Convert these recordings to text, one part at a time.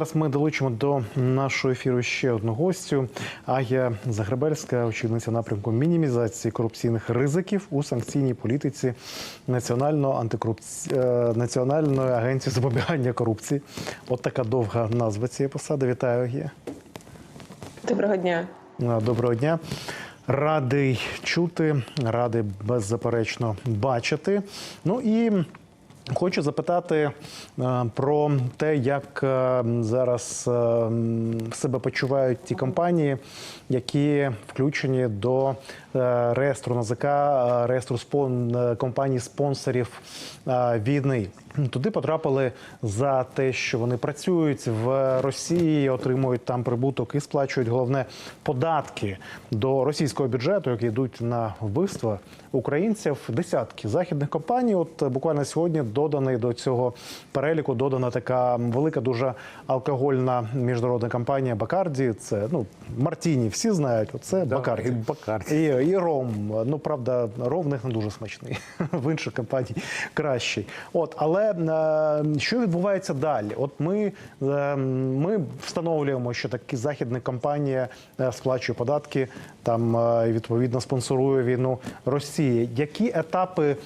Зараз ми долучимо до нашого ефіру ще одну гостю. Агія Загребельська, очільниця напрямку мінімізації корупційних ризиків у санкційній політиці Національного антикорупці... е, Національної агенції запобігання корупції. От така довга назва цієї посади. Вітаю, Агія. Доброго дня. Е, Доброго дня. Радий чути, радий беззаперечно бачити. Ну і хочу запитати е, про те, як е, зараз е, себе почувають ті компанії, які включені до реєстру НАЗК, реєстру спон компаній спонсорів війни. Туди потрапили за те, що вони працюють в Росії, отримують там прибуток і сплачують головне податки до російського бюджету, які йдуть на вбивства українців. Десятки західних компаній. От е, буквально сьогодні доданий до цього переліку додана така велика, дуже алкогольна міжнародна компанія Бакарді. Це ну Мартіні, всі знають. Оце Бакарді. і Бакарді. І, і ром. Ну правда, ром в них не дуже смачний. В інших компаній кращий. От, але е, що відбувається далі? От ми, е, ми встановлюємо, що такі західна компанія е, сплачує податки, там відповідно спонсорує війну Росії. Які етапи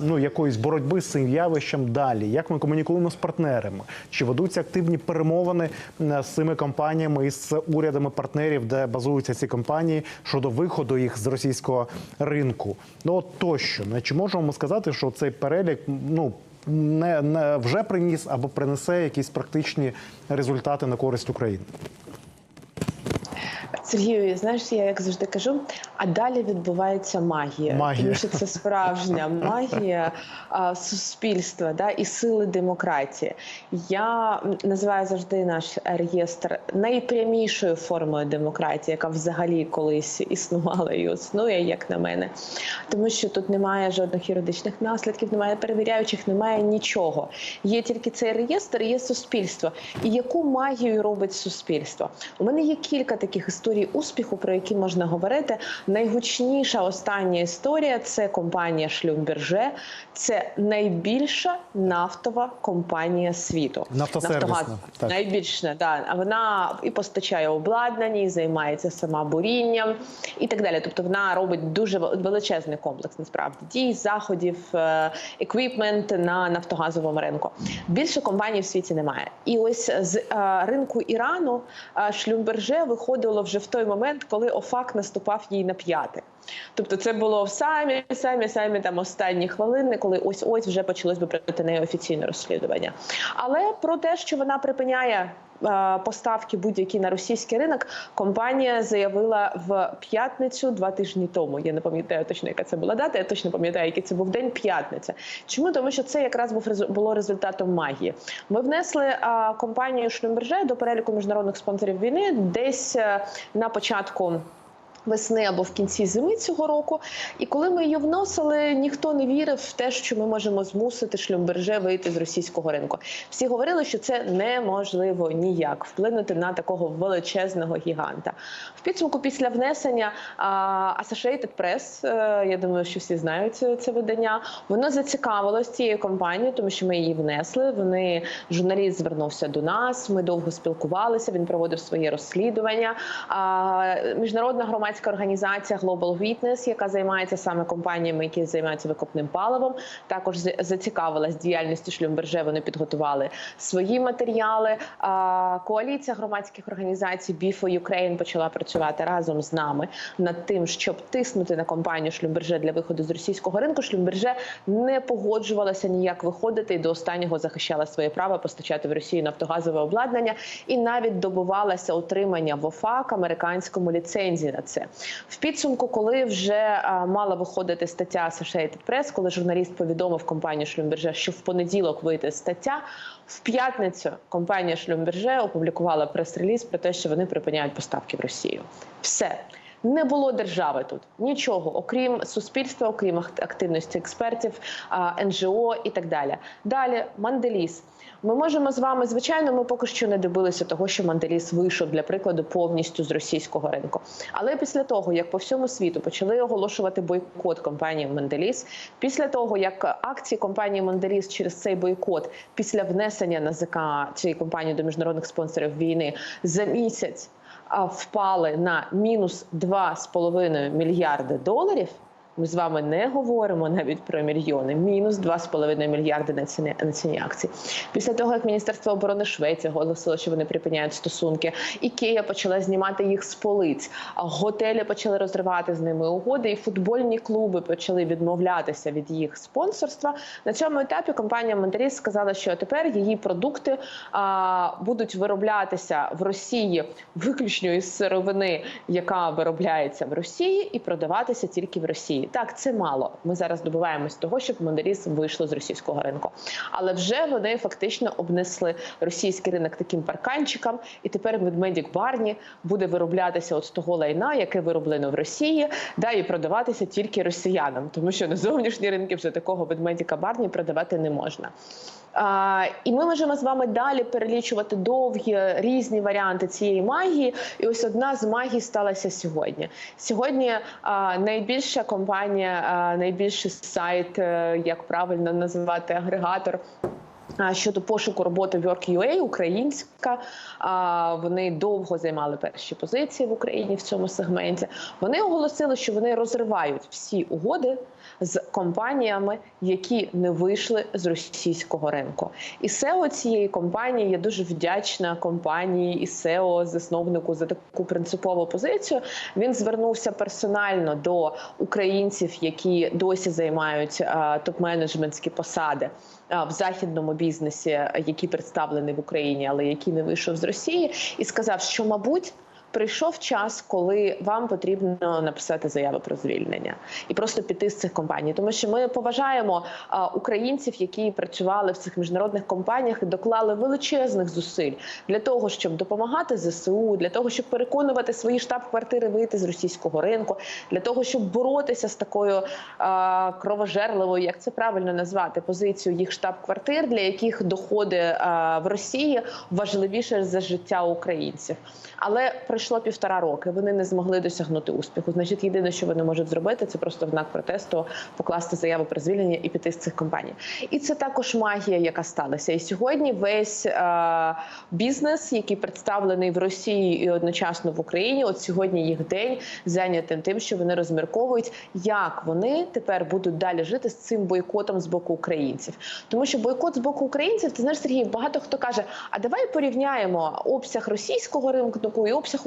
ну якоїсь боротьби з цим явищем далі? Як ми комунікуємо з партнерами? Чи ведуться активні перемовини з цими компаніями і з урядами партнерів, де базуються ці компанії щодо виходу їх з російського ринку? Ну от тощо, чи можемо ми сказати, що цей перелік ну не, не вже приніс або принесе якісь практичні результати на користь України? Сергію, знаєш, я як завжди кажу, а далі відбувається магія, Магія. тому що це справжня магія а, суспільства да, і сили демократії. Я називаю завжди наш реєстр найпрямішою формою демократії, яка взагалі колись існувала і існує, як на мене. Тому що тут немає жодних юридичних наслідків, немає перевіряючих, немає нічого. Є тільки цей реєстр, є суспільство. І яку магію робить суспільство? У мене є кілька таких історій успіху, про які можна говорити. Найгучніша остання історія це компанія Шлюмберже. Це найбільша нафтова компанія світу. Нафтосервісна, Нафтогаз так. найбільша, да. Вона і постачає обладнання, і займається сама бурінням і так далі. Тобто вона робить дуже величезний комплекс насправді дій, заходів, е, еквіпмент на нафтогазовому ринку. Більше компаній в світі немає. І ось з е, ринку Ірану е, Шлюмберже виходило вже в той момент, коли ОФАК наступав їй на п'яти. Тобто, це було в самі самі самі там останні хвилини, коли ось ось вже почалось би проти неї офіційне розслідування. Але про те, що вона припиняє. Е, Поставки будь-які на російський ринок компанія заявила в п'ятницю два тижні тому. Я не пам'ятаю точно, яка це була дата. Я точно пам'ятаю, який це був день п'ятниця. Чому тому, що це якраз був було результатом магії? Ми внесли а, компанію Шлюмберже до переліку міжнародних спонсорів війни десь е, на початку. Весни або в кінці зими цього року, і коли ми її вносили, ніхто не вірив в те, що ми можемо змусити шлюмберже вийти з російського ринку. Всі говорили, що це неможливо ніяк вплинути на такого величезного гіганта. В підсумку, після внесення Associated Press, е, я думаю, що всі знають це, це видання. Воно зацікавилось цією компанією, тому що ми її внесли. Вони журналіст звернувся до нас. Ми довго спілкувалися. Він проводив своє розслідування. Міжнародна громадська організація Global Witness, яка займається саме компаніями, які займаються викопним паливом, також зацікавилась діяльністю Шлюмберже. Вони підготували свої матеріали. Коаліція громадських організацій for Ukraine почала працювати разом з нами над тим, щоб тиснути на компанію Шлюмберже для виходу з російського ринку. Шлюмберже не погоджувалася ніяк виходити і до останнього захищала своє право постачати в Росію нафтогазове обладнання і навіть добувалася отримання в ОФАК американському ліцензії на це. В підсумку, коли вже мала виходити стаття Associated Press, коли журналіст повідомив компанію Шлюмберже, що в понеділок вийде стаття. В п'ятницю компанія Шлюмберже опублікувала прес-реліз про те, що вони припиняють поставки в Росію. Все. Не було держави тут нічого, окрім суспільства, окрім активності експертів, НЖО і так далі. Далі Манделіс. Ми можемо з вами, звичайно, ми поки що не добилися того, що Манделіс вийшов для прикладу повністю з російського ринку. Але після того, як по всьому світу почали оголошувати бойкот компанії Манделіс, після того як акції компанії Манделіс через цей бойкот, після внесення НАЗК цієї компанії до міжнародних спонсорів війни за місяць впали на мінус 2,5 мільярди доларів. Ми з вами не говоримо навіть про мільйони. Мінус 2,5 мільярди на ціні, на ціні акцій. Після того, як Міністерство оборони Швеції оголосило, що вони припиняють стосунки, Ікея почала знімати їх з полиць, готелі почали розривати з ними угоди, і футбольні клуби почали відмовлятися від їх спонсорства. На цьому етапі компанія Монтеріс сказала, що тепер її продукти а, будуть вироблятися в Росії виключно із сировини, яка виробляється в Росії, і продаватися тільки в Росії. Так, це мало. Ми зараз добиваємось того, щоб Монделіс вийшло з російського ринку. Але вже вони фактично обнесли російський ринок таким парканчиком, і тепер ведмедік Барні буде вироблятися от з того лайна, яке вироблено в Росії, да і продаватися тільки росіянам, тому що на зовнішні ринки вже такого ведмедіка Барні продавати не можна. І ми можемо з вами далі перелічувати довгі різні варіанти цієї магії. І ось одна з магій сталася сьогодні. Сьогодні найбільша компанія, найбільший сайт, е, як правильно називати агрегатор. Щодо пошуку роботи Work.ua, українська, вони довго займали перші позиції в Україні в цьому сегменті. Вони оголосили, що вони розривають всі угоди з компаніями, які не вийшли з російського ринку. І SEO цієї компанії я дуже вдячна компанії і SEO, засновнику за таку принципову позицію. Він звернувся персонально до українців, які досі займають топ-менеджментські посади. В західному бізнесі, який представлений в Україні, але який не вийшов з Росії, і сказав, що мабуть прийшов час, коли вам потрібно написати заяву про звільнення і просто піти з цих компаній, тому що ми поважаємо українців, які працювали в цих міжнародних компаніях і доклали величезних зусиль для того, щоб допомагати ЗСУ, для того, щоб переконувати свої штаб-квартири вийти з російського ринку, для того, щоб боротися з такою а, кровожерливою, як це правильно назвати, позицією їх штаб-квартир, для яких доходи а, в Росії важливіше за життя українців. Але пройшло півтора роки. Вони не змогли досягнути успіху. Значить, єдине, що вони можуть зробити, це просто в знак протесту покласти заяву про звільнення і піти з цих компаній. І це також магія, яка сталася. І сьогодні весь е, бізнес, який представлений в Росії і одночасно в Україні, от сьогодні їх день зайнятий тим, що вони розмірковують, як вони тепер будуть далі жити з цим бойкотом з боку українців. Тому що бойкот з боку українців, ти знаєш, Сергій, багато хто каже: а давай порівняємо обсяг російського ринку і обсяг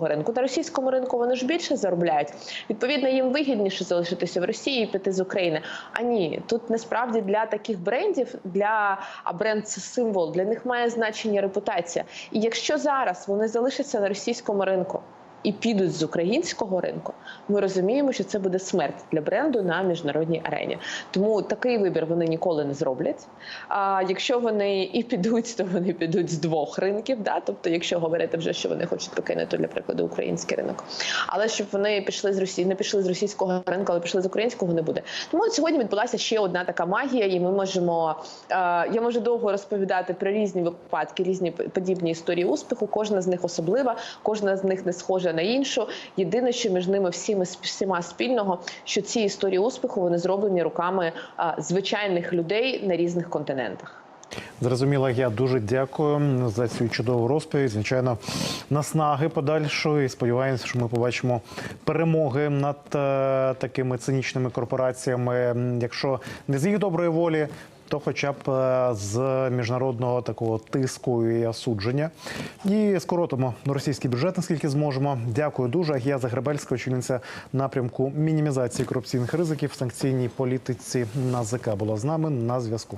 ринку. На російському ринку вони ж більше заробляють. Відповідно, їм вигідніше залишитися в Росії і піти з України. А ні, тут насправді для таких брендів, для а бренд це символ, для них має значення репутація. І якщо зараз вони залишаться на російському ринку. І підуть з українського ринку, ми розуміємо, що це буде смерть для бренду на міжнародній арені. Тому такий вибір вони ніколи не зроблять. А якщо вони і підуть, то вони підуть з двох ринків. Да? Тобто, якщо говорити вже, що вони хочуть покинути, для прикладу, український ринок. Але щоб вони пішли з Росії, не пішли з російського ринку, але пішли з українського, не буде. Тому сьогодні відбулася ще одна така магія, і ми можемо. Е, я можу довго розповідати про різні випадки, різні подібні історії успіху. Кожна з них особлива, кожна з них не схожа на іншу. Єдине, що між ними всіми всіма спільного, що ці історії успіху вони зроблені руками а, звичайних людей на різних континентах. Зрозуміло, я дуже дякую за цю чудову розповідь. Звичайно, наснаги подальшої. Сподіваємося, що ми побачимо перемоги над е, такими цинічними корпораціями. Якщо не з їх доброї волі, то хоча б е, з міжнародного такого тиску і осудження. І скоротимо російський бюджет, наскільки зможемо. Дякую дуже. Агія Загребельська, очільниця напрямку мінімізації корупційних ризиків в санкційній політиці НАЗК була з нами на зв'язку.